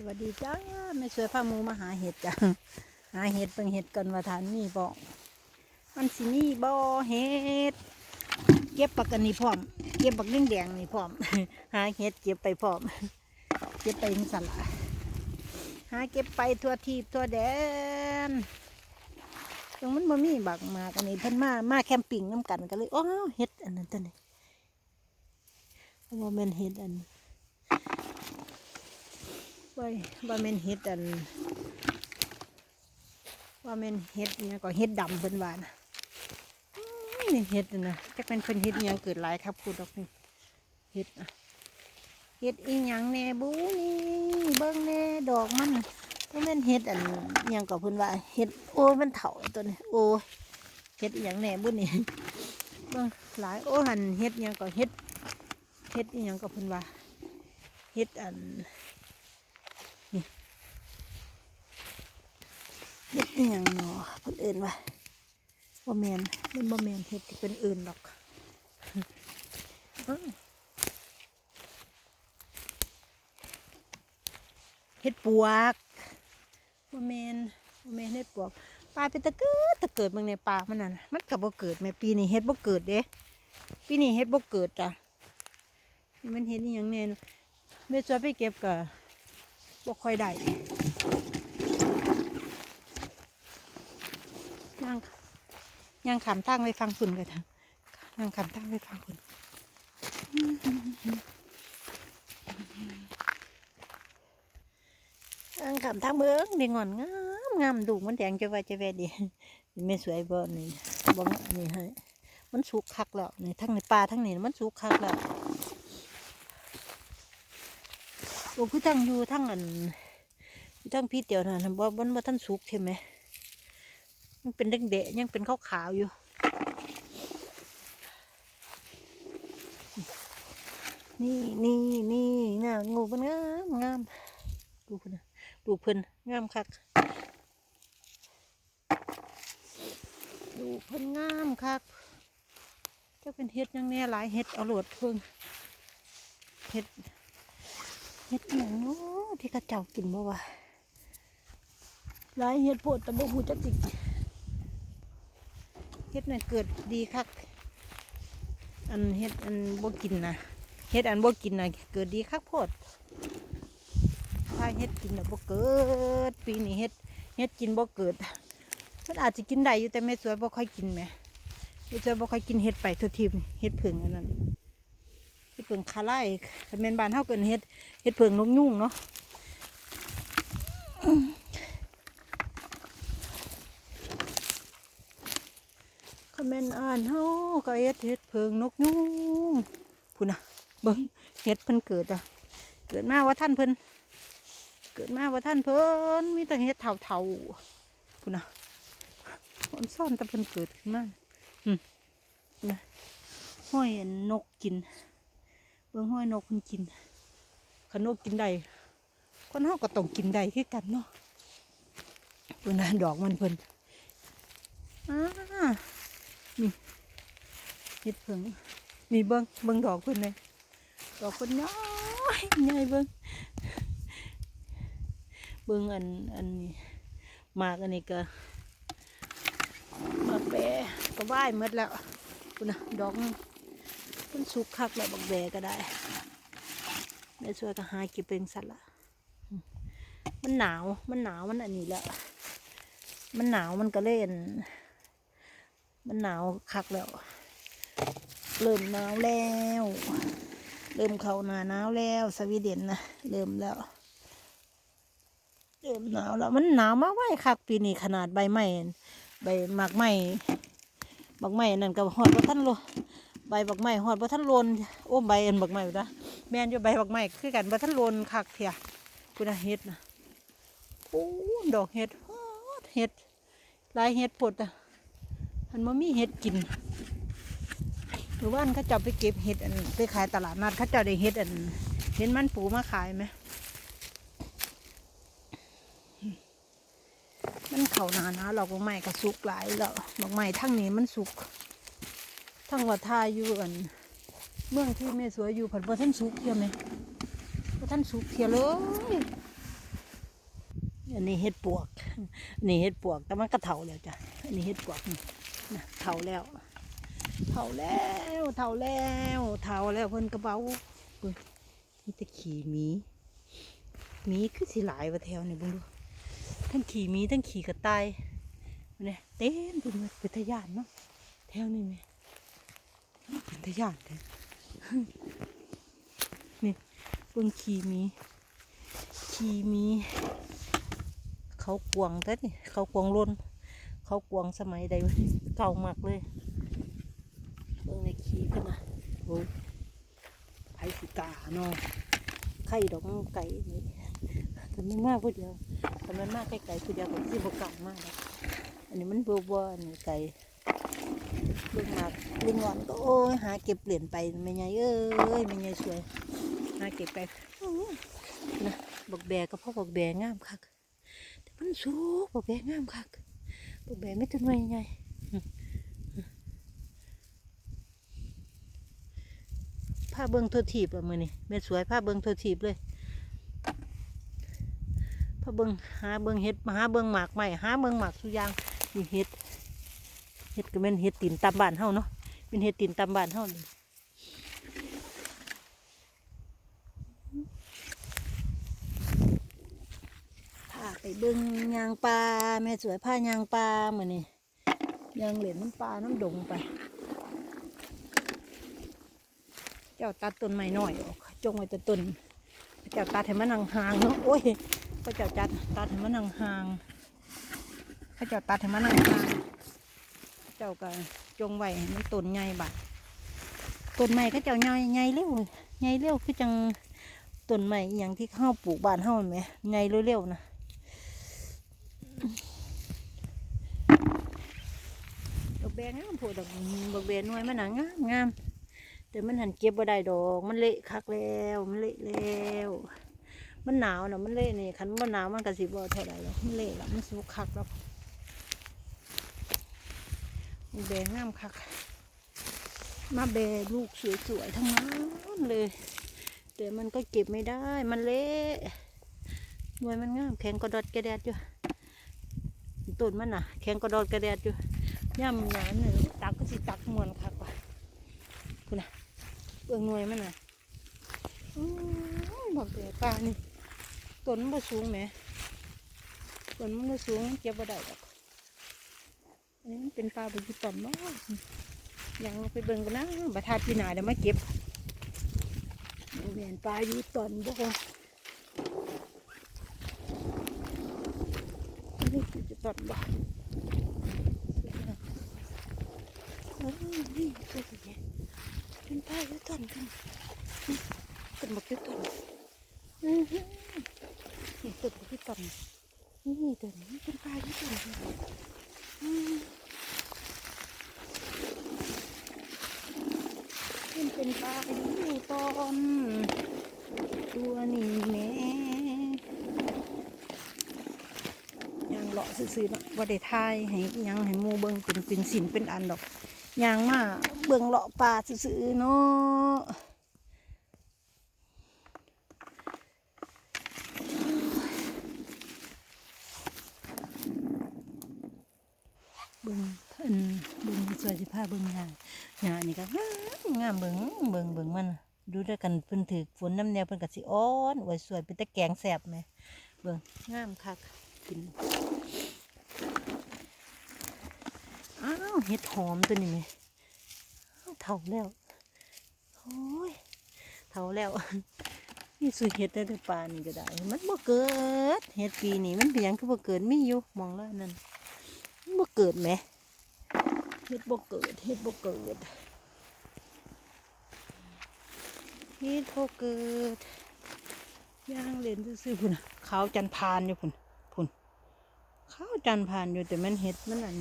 สวัสดีจ้าแม่สวยพามูมาหาเห็ดจ้ะหาเห็ดเบิ่งเห็ดกันว่าทานนี่บ่มันสินี่บ่เห็ดเก็บปักกันนี่พร้อม เก็บปักแดงนี่พร้อม หาเห็ดเก็บไปพร้อม เก็บไปอิสละหาเก็บไปทั่วทีบทั่วแดนตรงมันบ่มีบักมากันนี่เพิ่นมามาแคมปิ้งน้ำกันก็เลยอ๋อเห็ดอันนั้นตัวนี้ว่าแม่นเห็ดอันนี้ ว่าว่าแม่นเฮ็ดอันว่าแม่นเฮ็ดเนี่ยก็เฮ็ดดำเพิ่นว่านนี่เฮ็ดนะนะจักเป็นเพิ่นเฮ็ดยังเกิดหลายครับพูดดอกนี่เฮ็ดน่ะเฮ็ดอีหยังแน่บูนี่เบิ่งแน่ดอกมันว่าแม่นเฮ็ดอันยังก็เพิ่นว่าเฮ็ดโอ้มันเฒ่าตัวนี้โอ้เฮ็ดอีหยังแน่บุนี่เบิ่งหลายโอ้หันเฮ็ดยังก็เฮ็ดเฮ็ดอีหยังก็เพิ่นว่าเฮ็ดอัน เฮ็ดอหยังเนาะเพิ่นเอิ้นว่าบ่แม่นมันบ่แม่นเฮ็ดที่เป็นอื่นดอกเฮ็ดปวกบ่แม่นบ่แม่นเฮ็ดปวกปลาเป็นตะเกิดตะเกิดเบิ่งในปลามันน่ะนมันก็บ่เกิดแม่ปีนี้เฮ็ดบ่เกิดเด้ปีนี้เฮ็ดบ่เกิดจ้ะมันเฮ็ดอีหยังแน่เนาะแม่จอยไปเก็บก็บ่ค่อยได้ ย่าง ย่างขามตั้งไปฟังฝุ่นกันเถอะย่างขามตั้งไปฟังฝุ่นย่างขามตั้งเบิ้งดีงอนงามงามดูมันแดงจะว่าจะแวดีไม่สวยบ่นี่บ่นี่ให้มันสุกคักแล้วนี่ทั้งในป่าทั้งนี้มันสุกคักแล้วโอ้คือทั้งอยู่ทั้งอันทั้งพี่เตียวนะบ่บ่บ่ท่านสุกใช่ไหม ยังเป็นเด็กเดะยังเป็นขาวขาวๆอยู่นี่นี่นี่น่ะงูมันงามงามดูเพิ่นดูเพิ่นงามคักดูเพิ่นงามคักก็เป็นเฮ็ดยังแน่หลายเฮ็ดเอาหลดเพิ่งเฮ็ดเฮ็ดอย่างเนาะที่เข้าเจ้ากินบ่วะหลายเฮ็ดโพดแต่บ่ฮู้จักสิ เฮ็ดน่ะเกิดดีคัก อันเฮ็ดอันบ่กินนะเฮ็ดอันบ่กินนะเกิดดีคักโพดถ้าเฮ็ดกินน่ะบ่เกิด ปีนี้เฮ็ดเฮ็ดกินบ่เกิด มันอาจจะกินได้อยู่แต่แม่สวยบ่ค่อยกินแหมแม่สวยบ่ค่อยกินเฮ็ดไปทุกทีเฮ็ดผึ่งอันนั้นเฮ็ดผึ่งคาไล่แม่นบ้านเฮาเกินเฮ็ดเฮ็ดผึ่งนกยุ่งเนาะ คอมเมนอ่านเฮาก็เฮ็ดเฮ็ดเพิงนกยุงพุ่นน่ะเบิ่งเฮ็ดเพิ่นเกิดอะ เกิดมาว่าท่านเพิ่นเกิดมาว่าท่านเพิ่นมีแต่เฮ็ดเฒ่าๆพุ่นน่ะมันซ่อนแต่เพิ่นเกิดขึ้นมาอืมนะห้อยนกกิน เบิ่งห้อยนกเพิ่นกินคันนกกินได้คนเฮาก็ต้องกินได้คือกันเนาะพุ่นน่ะดอกมันเพิ่นอ่า นี่เห็ดเผิงนี่เบิ้งเบิ้งดอกเพิ่นเลยดอกเพิ่นน้อยใหญ่เบิ้งเบิ้งอันอันนี้หมากอันนี้ก็มาแปรก็ไหว้หมดแล้วคุณนะดอกมันสุกคักแล้วบักแบก็ได้แม่ช่วยก็หาเก็บเป็นสัตว์ละมมันหนาวมันหนาวมันอันนี้แล้วมันหนาวมันก็เล่น มันหนาวคักแล้ว เริ่มหนาวแล้ว เริ่มเข้าหนาหนาวแล้ว สวีเดนนะเริ่มแล้ว เริ่มหนาวแล้ว มันหนาวมากไว้คักปีนี้ขนาดใบไม้ใบหมากไม้บักไม้นั่นก็หอดบ่ท่านโลใบบักไม้หอดบ่ท่านโลนโอ้ใบอันบักไม้นะแม่นอยู่ใบบักไม้คือกันบ่ท่านโลนคักเถียคุณเฮ็ดนะโอ้ดอกเฮ็ดเฮ็ดลายเฮ็ดผดอะ มันบ่มีเห็ดกินหรือว่าอันเขาเจะไปเก็บเห็ดอันไปขายตลาดนัดเขาเจะได้เห็ดอัน เห็นมันปูมาขายไหมมันเข่านานะเราบางไม้ก็สุกหลายแล้วบางไม้ทั้งนี้มันสุก ทั้งวัดทาอยู่อัน เมืองที่แม่สวยอยู่ผัดบ่ท่านสุกเทียไหมบ่ท่านสุกเทียเลยนี้เห็ดปวกอันนี้เห็ดปวกแต่มันก็เถ่าแล้วจ้ะอันนี้เห็ดปวกนี่ นะเถาแล้วเถาแล้วเถาแล้วเถาแล้วเพิ่นกระเบาเบิ่งมีแต่ขี่หมีหมีคือสิหลายว่าแถวนี่เบิ่งดูทั้งขี่หมีทั้งขี่กระต่ายเนี่ยเต้นเบิ่งเป็นทะยานเนาะแถวนี้แม่เป็นทะยานเลยนี่เบิ่งขี่หมีขี่หมี เขากวงแต่นี่เขากวงล้น เขากวางสมัยใดวะเก่ามากเลยเบิ่งในขี่เพิ่นนะโอ้ยไผสิกาเนาะไข่ดอกไก่นี่แต่ไม่มากผู้เดียวแต่มันมากไก่ไก่ผู้เดียวก็สิบกล้ามากแล้วอันนี้มันเบอร์บัวนี่ไก่เบิ่งมากลุงหวานก็โอ้ยหาเก็บเปลี่ยนไปไม่ไงเอ้ยไม่ไงสวยหาเก็บไปอื้อนะบักแบก็เพราะบักแบงามคักมันสูงบอกแบงงามคัก ตัวเบไม่ถึงไว้ไงผ้าเบิงโทอทีบอะมือนี่เม็ดสวยผ้าเบิงโทอทีบเลยผ้าเบิงหาเบิงเห็ดหาเบิงหมากใหม่หาเบิงหมากสุยางนี่เห็ดเห็ดก็เป็นเห็ดตีนตามบ้านเฮาเนาะเป็นเห็ดตีนตามบ้านเฮาเลยพาไป เบิงยางปลาแม่สวยผ้ายางปลาเหมือนนี่ยางเหรียญน้ำปลาน้ำดงไป เจ้าตัดต้นไม้น้อยออกจงไว้แต่ต้นเจ้าตัดให้มันห่างๆเนาะโอ้ยพระเจ้าจัดตัดให้มันห่างๆพระเจ้าตัดให้มันห่างๆเจ้าก็จงไว้ให้มันต้นใหญ่บัดต้นไม้ก็เจ้าใหญ่ใหญ่เร็วใหญ่เร็วคือจังต้นไม้อย่างที่เข้าปลูกบ้านเฮาเห็นไหมใหญ่เร็วๆนะดอก แบงงามโพดดอกดอกแบงหน่วยมันหนางามงามแต่มันหันเก็บบ่ได้ดอกมันเละคักแล้ว มันเละแล้ว มันหนาวนะมันเละนี่คันมันหนาวมันก็สิบ่เท่าไหร่หรอกมันเละแล้วมันสุกคักแล้วมันแบงงามคัก มาแบลูกสวยๆทั้งนั้นเลย แต่มันก็เก็บไม่ได้ มันเละหน่วยมันงามแข็งกระดอดกระแดดอยู่ต้นมันน่ะ แข็งกระดอดกระแดดอยู่ ย่ำหนาเนี่ยตักก็สิตักมวนคักว่ะคุณน่ะเบื้องหน่วยมันน่ะบอกเลยปลานี่ต้นมันบ่สูงแหมต้นมันบ่สูงเก็บบ่ได้ดอกอันนี้มันเป็นปลาบุญต่อมเนาะยังไปเบิ่งกันนะบัทาปีหนาเดี๋ยวมาเก็บเห็นปลาอยู่ตอนบ่นี่จะตอนบ่เอ้ย นี่คือสิเนี่ยเป็นป้ายุตันกันเป็นบักยุตันนี่ตึกบักยุตันนี่ตัวนี้เป็นป้ายุตันกันอืมมันเป็นปลายุตันตัวนี้แม่ยังเลาะซื่อๆเนาะว่าได้ทายให้ยังให้มูเบิ่งเป็นเป็นสินเป็นอันดอก ยางมาเบิ่งเลาะป่าซื่อๆเนาะเบิ่งเพิ่นเบิ่งสวยสิพาเบิ่งยางยางนี่ก็งามงามเบิ่งเบิ่งเบิ่งมันดูด้วยกันเพิ่นถือฝนน้ำแนวเพิ่นก็สิอ้อนอวยสวยเป็นตะแกงแสบไหมเบิ่งงามคักกิน อ้าวเห็ดหอมตัวนี้ไหมเท่าแล้วโอ้ยเท่าแล้วนี่สุดเห็ดได้แต่ปลานี่ก็ได้ มันบ่เกิดเห็ดปีนี้มันเป็นยังคือบ่เกิดไมีอยู่มองแล้วนั่นบ่เกิดไหมเห็ดบ่เกิดเห็ดบ่เกิดเห็ดบ่เกิดย่างเล่นซื่อๆพุ่นน่ะขาวจันพานอยู่พุ่นพุ่นขาวจันพานอยู่แต่มันเห็ดมันอัน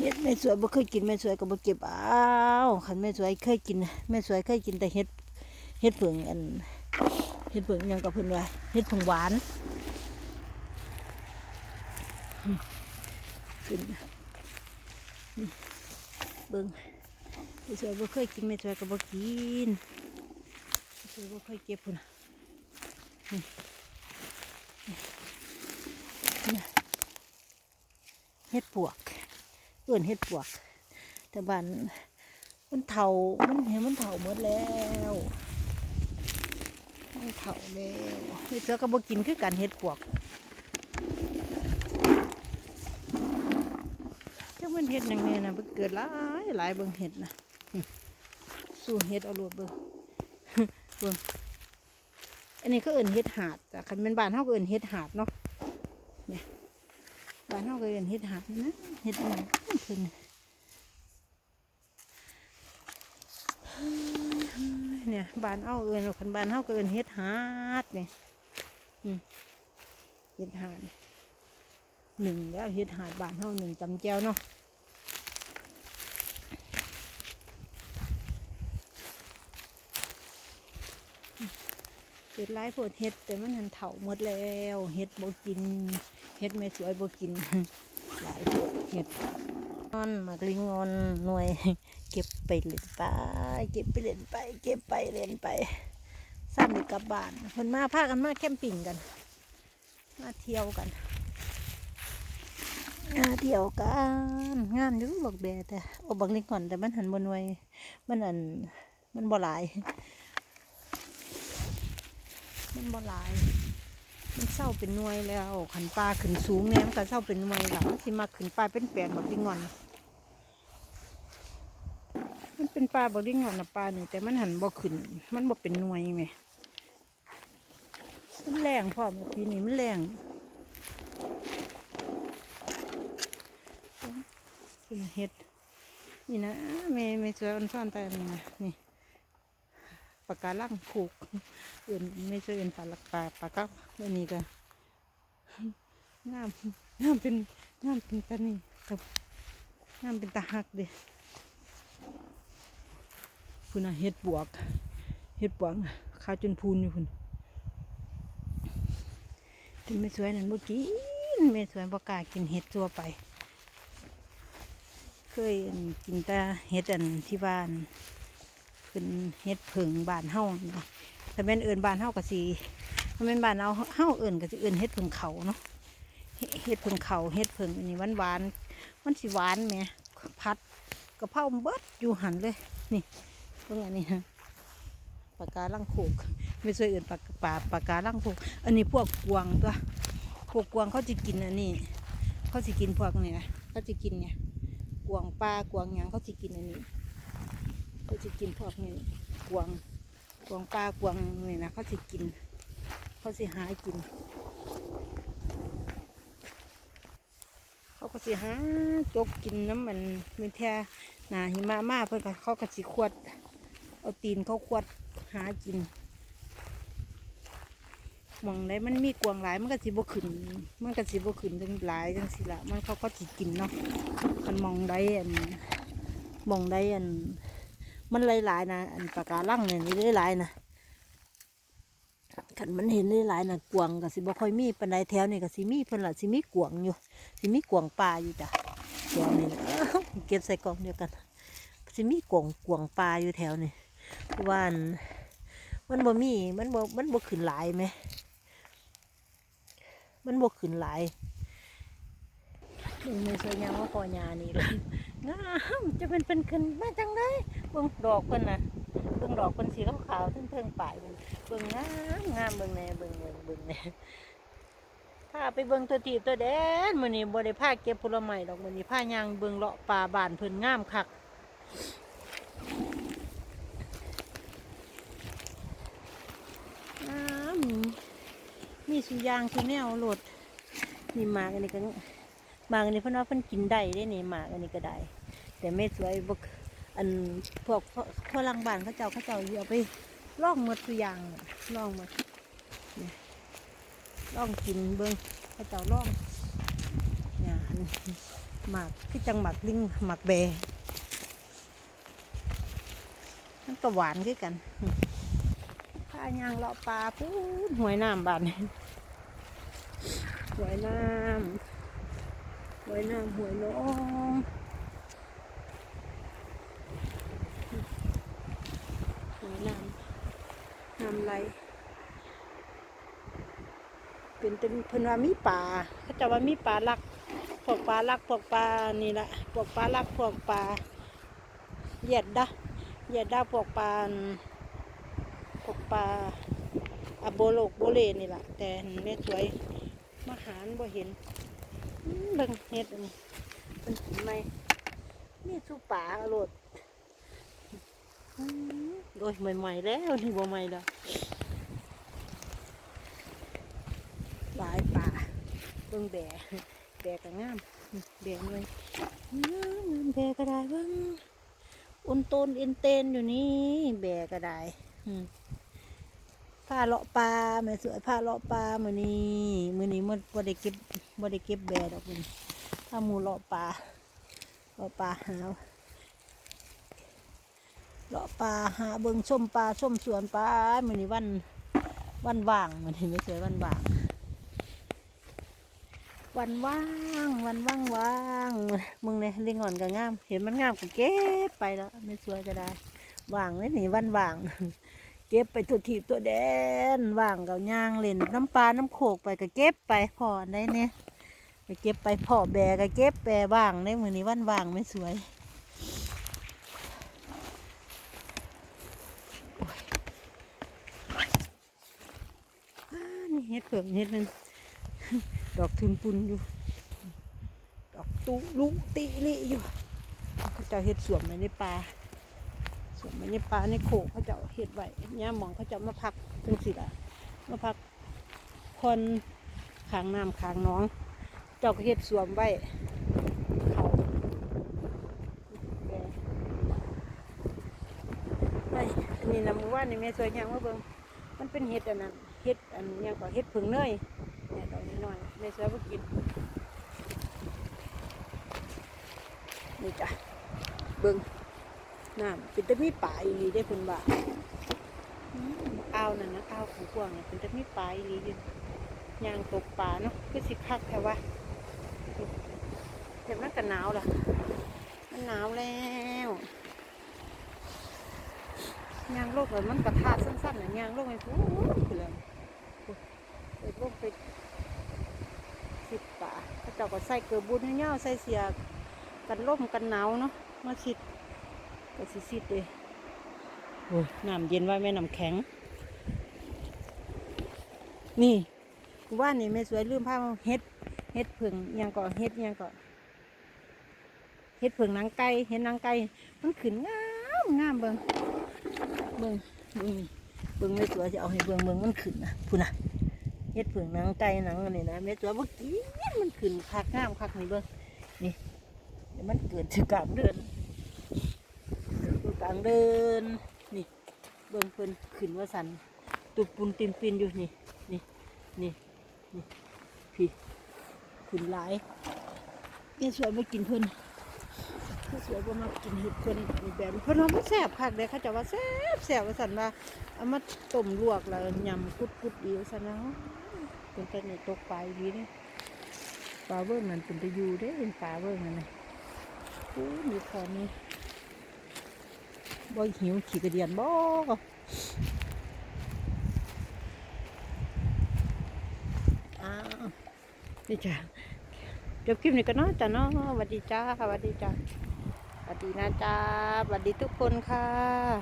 เห็ดแม่สวยบ่เคยกินแม่สวยก็บ่เก็บอ้าวคันแม่สวยเคยกินแม่สวยเคยกินแต่เห็ดเห็ดเผืองอันเห็ดเผืองหยังกับเพิ่นว่าเห็ดผงหวานกินเบิ่งแม่สวยบ่เคยกินแม่สวยก็บ่กินแม่สวยบ่เคยเก็บพุ่นน่ะเฮ็ดปวก เอื่นเฮ็ดปวก แต่บ้านมันเถามันเห็นมันเถาหมดแล้วมันเถาแล้วเฮ็ดเสือก็บ่กินคือกันเฮ็ดปวกจังมันเฮ็ดยังไงนะมันเกิดหลายหลายเบิ่งเฮ็ดนะสู้เฮ็ดเอาโลดเบิ่งเบิ่งอันนี้ก็เอิ้นเฮ็ดหาดแต่คันเป็นบ้านเฮาก็เอิ้นเฮ็ดหาดเนาะเนี่ย บ้านเฮาก็เอิ้นเฮ็ดหาดนะเฮ็ดอันนั้นเพิ่นเนี่ยบ้านเอาเอินคนบ้านเฮาก็เอินเฮ็ดหาดเนี่ยเฮ็ดหาดหนึ่งแล้วเฮ็ดหาดบ้านเฮาหนึ่งจำแจวเนาะเฮ็ดหลายโพดเฮ็ดแต่มันหันเถ่าหมดแล้วเฮ็ดบ่กิน ฮ็ดไม่สวยบ่กินหลายเฮ็ดงอนมากลิงงอนหน่วย เก็บไปเล่นไปเก็บไปเล่นไป เก็บไปเล่นไปซ้ำอีกกลับบ้านเพิ่นมาพากันมาแคมปิ้งกัน มาเที่ยวกันมาเที่ยวกันงามอยู่บอกแบแต่โอ้บักลิงก่อนแต่มันหันบนวยมันอันมันบ่หลายมันบ่หลาย มันเศร้าเป็นหน่วยแล้วขันปลาขึ้นสูงเนี่ยมันก็เศร้าเป็นหน่วยหลังที่มาขึ้นปลาเป็นแปลนบักลิงอน มันเป็นปลาบริงอนนะปลานี่แต่มันหันบ่ขึ้น มันบ่เป็นหน่วยไหมมันแรงพร้อมปีนี้มันแรงเป็นเห็ดนี่นะแม่แม่สวยอันซ่อนแต่นี่นะนี่ ปากกาลังผูกเอื่นไม่สวยเอื่นปลาลักปลาปลากับอันนี้ก็งามงามเป็นงามเป็นตานี่กับงามเป็นตาหักเด้พุ่นน่ะเฮ็ดบวกเฮ็ดบวกนะขาวจนพูนอยู่พุ่นถึงไม่สวยนั่นบ่อกินไม่สวยบ่กากินเฮ็ดทั่วไป เคยกินแต่เฮ็ดอันที่บ้าน เป็นเฮ็ดผึ่งบานเฮาเนาะแต่แม่นเอิ้นบานเฮาก็สิถ้าแม่นบานเอาเฮาเอิ้นก็สิเอิ้นเฮ็ดผึ่งเขาเนาะเฮ็ดผึ่งเขาเฮ็ดผึ่งอันนี้หวานๆมันสิหวานแหมพัดกระเพราเบิดอยู่หันเลยนี่เพิ่งอันนี้ฮะปากกาลังโขกไม่ใช่อื่นปากปาปากกาลังโขกอันนี้พวกกวางตัวพวกกวางเขาจะกินอันนี้เขาจะกินพวกนี้นะเขาจะกินเนี่ยกวางปลากวางหยังเขาจะกินอันนี้ เขาจะกินพวกนี้กวางกวางปลากวางนี่นะเขาจะกิน เขาจะหากิน เขาก็สิหาจกกินน้ำมันมีแท่หนาหิมะมาเพื่อนเขาก็สิขวด เอาตีนเขาขวดหากินมองได้มันมีกวางหลายมันก็สิบ่ขึ้น มันก็สิบ่ขึ้นจังหลายจังสิละมันเขาก็สิกินเนาะคันมองได้อันมองได้อัน มันหลายๆนะ อันปากกาลังเนี่ยนี่หลายๆนะคันมันเห็นหลายๆนะกวางก็สิบ่ค่อยมีปานใดแถวนี่ก็สิมีเพิ่นละสิมีกวางอยู่สิมีกวางป่าอยู่จ้ะแถวนี้นะเก็บใส่กล่องเดียวกันสิมีกวางกวางปลาอยู่แถวนี่วันมันบ่มีมันบ่มันบ่ขึ้นหลายไหมมันบ่ขึ้นหลาย มึงไม่สวยงามว่าปอยานี่เลยงามจะเป็นเป็นขึ้นมาจังไดเบิ่งดอกเพิ่นน่ะเบิ่งดอกเพิ่นสีขาวๆเทิงๆปลายเพิ่นเบิ่งงามงามเบิ่งแหน่เบิ่งเบิ่งเบิ่งแหน่พาไปเบิ่งตัวตีตัวแดนมื้อนี้บ่ได้พาเก็บผลไม้ดอกมื้อนี้พายางเบิ่งเลาะป่าบ้านเพิ่นงามคักงามมีสุยางสุแนวโหลดนี่มากันนี้ก็ หมากอันนี้เพิ่นว่าเพิ่นกินได้เด้นี่หมากอันนี้ก็ได้ แต่ไม่สวยบ่อันพวกพวกลังบ้านเขาเจ้าเขาเจ้าเอาไปล่องหมดสุอยางล่องหมดล่องกินเบิ้งพระเจ้าล่องเนี่ยหมากที่จังหมักลิงหมักแบมันก็หวานคือกันข้ายางเลาะปลาพูดหวยน้ำบานนี่หวยน้ำ หวยน้ำหวยน้องหวยน้ำน้ำไหลเป็นเป็นเพิ่นว่ามีป่าเขาจะว่ามีป่าลักพวกปลาลักพวกปลานี่แหละพวกปลาลักพวกปลาเหยียดดะเหยียดดาพวกปลาพวกปลาอโบโลกโบเลนี่แหละแต่แม่สวยมาหารบ่เห็น เบิ่งเฮ็ดอันนี้เป็นหินไหมนี่สู้ป่าอรดอืมโดยใหม่ๆแล้วนี่บ่ใหม่แล้วหลายป่าเบิ่งแบะแบะก็งามแบะเลยงามงามแบะก็ได้เบิ่งอุนโตนเอ็นเตนอยู่นี่แบะก็ได้อืม ผ้าเลาะปลาแม่สวยผ้าเลาะปลามือนี้มือนี้มันบ่ได้เก็บบ่ได้เก็บแบดอกมันถ้ามูเลาะปลาเลาะปลาหาเลาะปลาหาเบิ่งส้มปลาส้มสวนปลามือนี้วันวันว่างมือนี้ไม่สวยวันว่าง วันว่างวันว่างว่างมึงเนี่ยเลี้ยงอ่อนก็งาม เห็นมันงามก็เก็บไปแล้วไม่สวยก็ได้ว่างเลยนี่วันว่าง ก็บไปตัวทีบตัวแดนว่างกับย่างเล่นน้ำปลาน้ำโขกไปก็เก็บไปพอได้เนี่ยไปเก็บไปพ่อแบก็เก็บแปรว่างได้มือนี้วันว่างไม่สวยโอ้ยนี่เฮ็ดเผือกเฮ็ดมันดอกทุนปุนอยู่ ดอกตุลุติลิอยู่เขาเจะเฮ็ดสวมไว้ในป่า ส่วนมันในป่าในโขกเขาจะเอาเห็ดไว้ย่ามหมองเขาจะมาพักจังสิละมาพักคนขางน้ำขางน้อง เจ้าก็เห็ดสวมไว้เขาแก่ไอ้อันนี้นะมือว่านี่แม่สวยยังว่าเบิ่งมันเป็นเห็ดอันนั้นเห็ดอันเนี้ก็เห็ดผึ่งเนยเนี่ยดอกนี้น้อยแม่สวยบ่กินนี่จ้ะเบิ่ง น้ำเป็นตะมีปลาอีหลีได้อเพิ่นว่าอ้าวนั่นนะอ้าวของกวางเนี่ยเป็นตะมีปลาอีหลีอยู่ยางตกปลาเนาะคือสิคักแท้ว่าแต่มันก็หนาวล่ะ มันหนาวแล้วยางโลกเลยมันกระทาสั้นๆน่ะยางโลกไอ้ผู้คือเลยไปโลกไปสิบป่าเขาเจ้าก็ใส่เกลือบุญเงี้ยๆใส่เสียกันร่มกันหนาวเนาะมาสิ ก็สิสิเลยโอ้ยน้ำเย็นว่าแม่น้ำแข็ง นี่ว่านี่แม่สวยลืมผ้าเฮ็ดเฮ็ดผึ่งยังก่อเฮ็ดยังก่อเฮ็ดผึ่งหนังไก่เฮ็ดหนังไก่มันขึ้นงามงามเบิ่งเบิ่งเบิ่งเบิ่งแม่สวยจะเอาให้เบิ่งเบิ่งมันขึ้นนะพูนะเฮ็ดผึ่งหนังไก่หนังอันนี้นะแม่สวยเมื่อกี้มันขึ้นคักงามคักนี่เบิ่งนี่มันเกิดถึงกลางเดือนอยู่ กลางเดิน นี่เบิ่งเพิ่นขึ้นว่าสันตุบปุนติมปินอยู่นี่นี่นี่นี่พี่ขึ้นหลายนี่สวยมากินเพิ่นสวยบ่มากินเห็ดเพิ่นนี่แบบนี้เพิ่นว่ามันแซ่บคักเด้เขาจะว่าแซ่บแซ่บว่าสันว่าเอามาต้มลวกแล้วยำกุดกุดๆดีว่าสันนะเป็นแต่นี่ตกปลาอีกทีเด้ปลาเบิ่งนั่นเป็นตะยูเด้เป็นปลาเบิ่งนั่นน่ะโอ้ยมีคอนี้ บ่หิวขี่กระเดียนบ่นี่จ้ะจบคลิปนี้ก็เนาะจ้ะเนาะสวัสดีจ้าสวัสดีจ้าสวัสดีนะจ้าสวัสดีทุกคนค่ะ